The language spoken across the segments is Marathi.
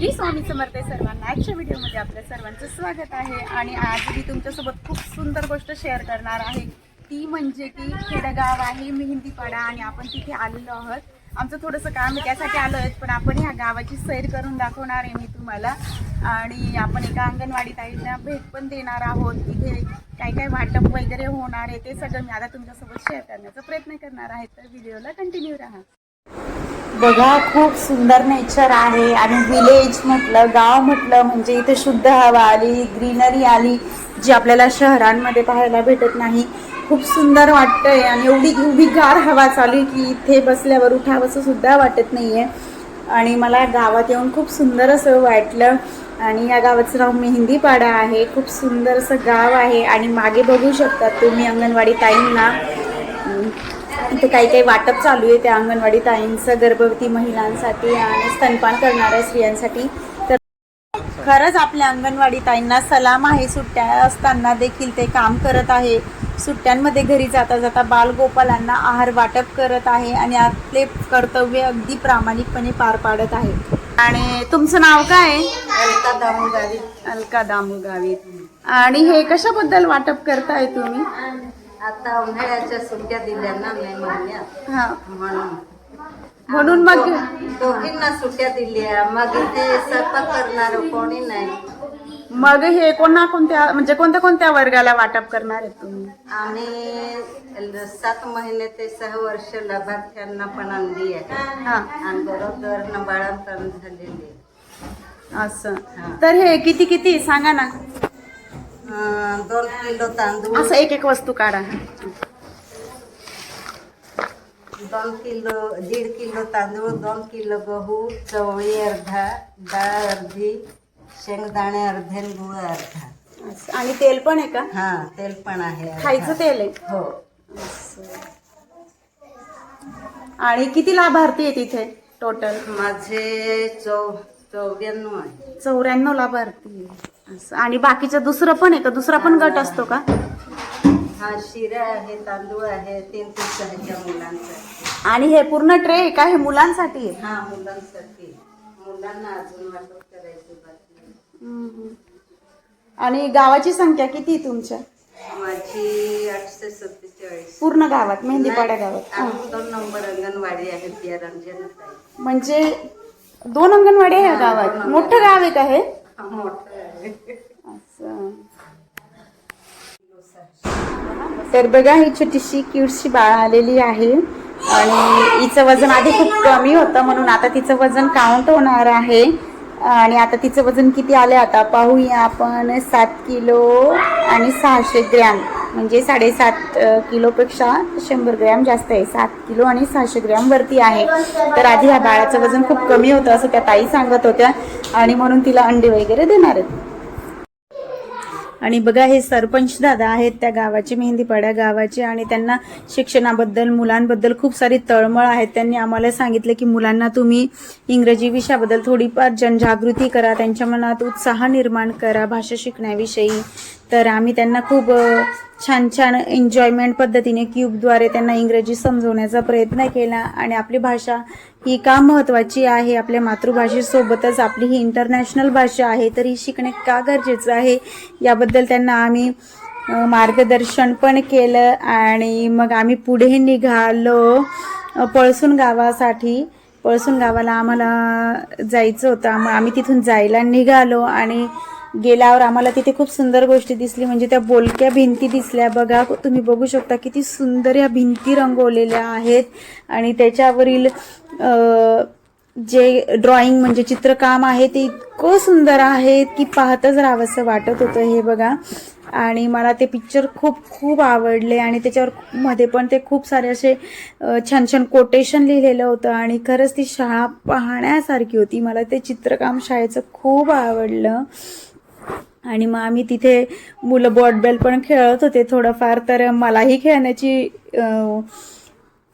श्री स्वामी समर्थ आहे सर्वांना. आजच्या व्हिडिओमध्ये आपल्या सर्वांचं स्वागत आहे. आणि आज मी तुमच्यासोबत खूप सुंदर गोष्ट शेअर करणार आहे. ती म्हणजे की खेडगाव आहे मेहंदीपाडा आणि आपण तिथे आलेलो आहोत. आमचं थोडंसं काम त्यासाठी आलो आहेत पण आपण ह्या गावाची सैर करून दाखवणार आहे मी तुम्हाला. आणि आपण एका अंगणवाडी ताईंना भेट पण देणार आहोत. तिथे काय काय वाटप वगैरे होणार आहे ते सगळं मी आता तुमच्यासोबत शेअर करण्याचा प्रयत्न करणार आहे. तर व्हिडिओला कंटिन्यू राहा. बघा खूप सुंदर नेचर आहे. आणि विलेज म्हटलं गाव म्हटलं म्हणजे इथे शुद्ध हवा आली ग्रीनरी आली जी आपल्याला शहरांमध्ये पाहायला भेटत नाही. खूप सुंदर वाटतंय आणि एवढी एवढी गार हवा चालू आहे की इथे बसल्यावर उठावंसं सुद्धा वाटत आहे आणि मला गावात येऊन खूप सुंदर असं वाटलं. आणि या गावाचं नाव मेहंदीपाडा आहे. खूप सुंदर असं गाव आहे. आणि मागे बघू शकतात तुम्ही अंगणवाडी ताईंना. इथे काही काही वाटप चालू आहे त्या अंगणवाडी ताईंचं गर्भवती महिलांसाठी आणि स्तनपान करणाऱ्या स्त्रियांसाठी. तर खरंच आपल्या अंगणवाडी ताईंना सलाम आहे. सुट्ट्या असताना देखील ते काम करत आहे. सुट्ट्यांमध्ये घरी जाता जाता बालगोपालांना आहार वाटप करत आहे आणि आपले कर्तव्य अगदी प्रामाणिकपणे पार पाडत आहे. आणि तुमचं नाव काय? आहे? अलका दामू गावी अलका दामू गावित. आणि हे कशाबद्दल वाटप करताय तुम्ही? आता उन्हाळ्याच्या सुट्ट्या दिल्या ना मे महिन्यात हा. म्हणून. म्हणून मग दोघींना सुट्ट्या दिल्या. मग इथे स्वयंपाक करणार कोणी नाही. मग हे कोणा कोणत्या म्हणजे कोणत्या कोणत्या वर्गाला वाटप करणार आहेत तुम्ही? आम्ही सात महिने ते सहा वर्ष लाभार्थ्यांना पण आणली आहे. हा. आणि बरोबर न बाळांतरण झालेली असं. हा. तर हे किती किती? सांगा ना. दोन किलो तांदूळ. असं एक एक वस्तू काढा. दोन किलो दीड किलो तांदूळ दोन किलो गहू चवळी अर्धा डाळ अर्धी शेंगदाणे अर्धे गुळ अर्धा. असं. आणि तेल पण आहे का? हा तेल पण आहे अर्धा. खायचं तेल आहे? हो. आणि किती लाभार्थी आहे तिथे टोटल माझे चौ चौऱ्याण्णव आहे चौऱ्याण्णव लाभार्थी. आहे. असं. आणि बाकीचं दुसरं पण आहे का? दुसरा पण गट असतो का? हा शिरा आहे तांदूळ आहे तीन ते सहाच्या मुलांचा. आहे. आणि हे पूर्ण ट्रे आहे का? हे मुलांसाठी आहे? हा मुलांसाठी. मुलांना अजून वाटप करायचे बाकी आहे. हम्म. आणि गावाची संख्या किती आहे तुमच्या? माझी आठशे सत्तेचाळीस. पूर्ण गावात मेहंदीपाडा गावात. हा. दोन नंबर अंगणवाडी आहे त्या म्हणजे दोन अंगणवाडी आहे या गावात. मोठं गाव आहे का हे? हा मोठं. आहे असं. तर बघा ही छोटीशी क्यूटशी बाळ आलेली आहे. आणि हिचं वजन आधी खूप कमी होतं म्हणून आता तिचं वजन काउंट होणार आहे. आणि आता तिचं वजन किती आलं आता? पाहूया आपण. सात किलो आणि सहाशे ग्रॅम. म्हणजे साडेसात किलोपेक्षा शंभर ग्रॅम जास्त आहे. सात किलो आणि सहाशे ग्रॅम वरती आहे. तर आधी ह्या बाळाचं वजन खूप कमी होतं असं त्या ताई सांगत होत्या. आणि म्हणून तिला अंडे वगैरे देणार आहेत. आणि बघा हे सरपंच दादा आहेत त्या गावाचे मेहंदीपाड्या गावाचे आणि त्यांना शिक्षणाबद्दल मुलांबद्दल खूप सारी तळमळ आहेत. त्यांनी आम्हाला सांगितलं की मुलांना तुम्ही इंग्रजी विषयाबद्दल थोडीफार जनजागृती करा त्यांच्या मनात उत्साह निर्माण करा भाषा शिकण्याविषयी. तर आम्ही त्यांना खूप छान छान एन्जॉयमेंट पद्धतीने क्यूबद्वारे त्यांना इंग्रजी समजवण्याचा प्रयत्न केला. आणि आपली भाषा ही का महत्त्वाची आहे? आपल्या मातृभाषेसोबतच आपली ही इंटरनॅशनल भाषा आहे तर ही शिकणे का गरजेचं आहे? याबद्दल त्यांना आम्ही मार्गदर्शन पण केलं. आणि मग आम्ही पुढे निघालो पळसून गावासाठी. पळसून गावाला आम्हाला जायचं होतं. मग आम्ही तिथून जायला निघालो. आणि गेल्यावर आम्हाला तिथे खूप सुंदर गोष्टी दिसली. म्हणजे त्या बोलक्या भिंती दिसल्या. बघा तुम्ही बघू शकता किती सुंदर या भिंती रंगवलेल्या आहेत. आणि त्याच्यावरील जे ड्रॉइंग म्हणजे चित्रकाम आहे ते इतकं सुंदर आहे की पाहतच राहावंसं वाटत होतं हे बघा. आणि मला ते पिक्चर खूप खूप आवडले. आणि त्याच्यावर मध्ये पण ते खूप सारे असे छान छान कोटेशन लिहिलेलं होतं. आणि खरंच ती शाळा पाहण्यासारखी होती. मला ते चित्रकाम शाळेचं खूप आवडलं. आणि मग आम्ही तिथे मुलं बॉटबॉल पण खेळत होते थोडंफार. तर मलाही खेळण्याची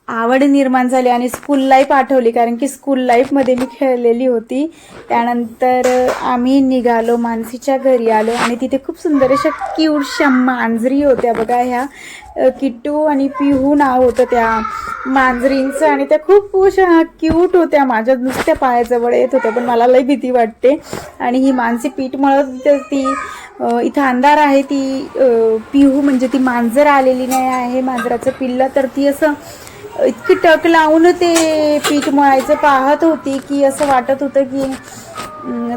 आवड निर्माण झाली आणि स्कूल लाईफ आठवली. कारण की स्कूल लाईफमध्ये मी खेळलेली होती. त्यानंतर आम्ही निघालो मानसीच्या घरी आलो आणि तिथे खूप सुंदर अशा क्यूटशा मांजरी होत्या बघा ह्या. किट्टू आणि पिहू नाव होतं त्या मांजरींचं आणि त्या खूप अशा क्यूट होत्या. माझ्या नुसत्या पायाजवळ येत होत्या पण मला लई भीती वाटते. आणि ही मानसी पीठ मळत तर ती इथं अंधार आहे ती पिहू म्हणजे ती मांजर आलेली नाही आहे मांजराचं पिल्लं तर ती असं इतकी टक लावून ते पीठ मळायचं पाहत होती की असं वाटत होतं की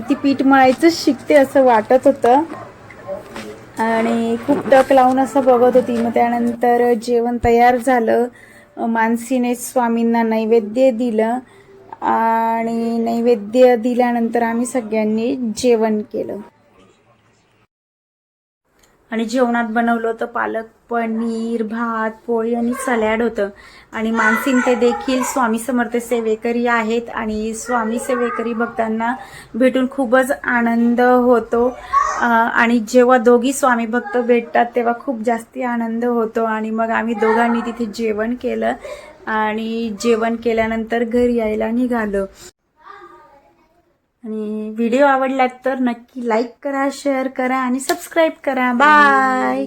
ती पीठ मळायचंच शिकते असं वाटत होतं. आणि खूप टक लावून असं बघत होती. मग त्यानंतर जेवण तयार झालं. मानसीने स्वामींना नैवेद्य दिलं. आणि नैवेद्य दिल्यानंतर आम्ही सगळ्यांनी जेवण केलं. आणि जेवणात बनवलं होतं पालक पनीर भात पोळी आणि सलॅड होतं. आणि मानसिंग ते देखील स्वामी समर्थ सेवेकरी आहेत आणि स्वामी सेवेकरी भक्तांना भेटून खूपच आनंद होतो. आणि जेव्हा दोघी स्वामी भक्त भेटतात तेव्हा खूप जास्ती आनंद होतो. आणि मग आम्ही दोघांनी तिथे जेवण केलं आणि जेवण केल्यानंतर घरी यायला निघालो. आणि व्हिडिओ आवडलात तर नक्की लाईक करा शेअर करा आणि सबस्क्राईब करा. बाय.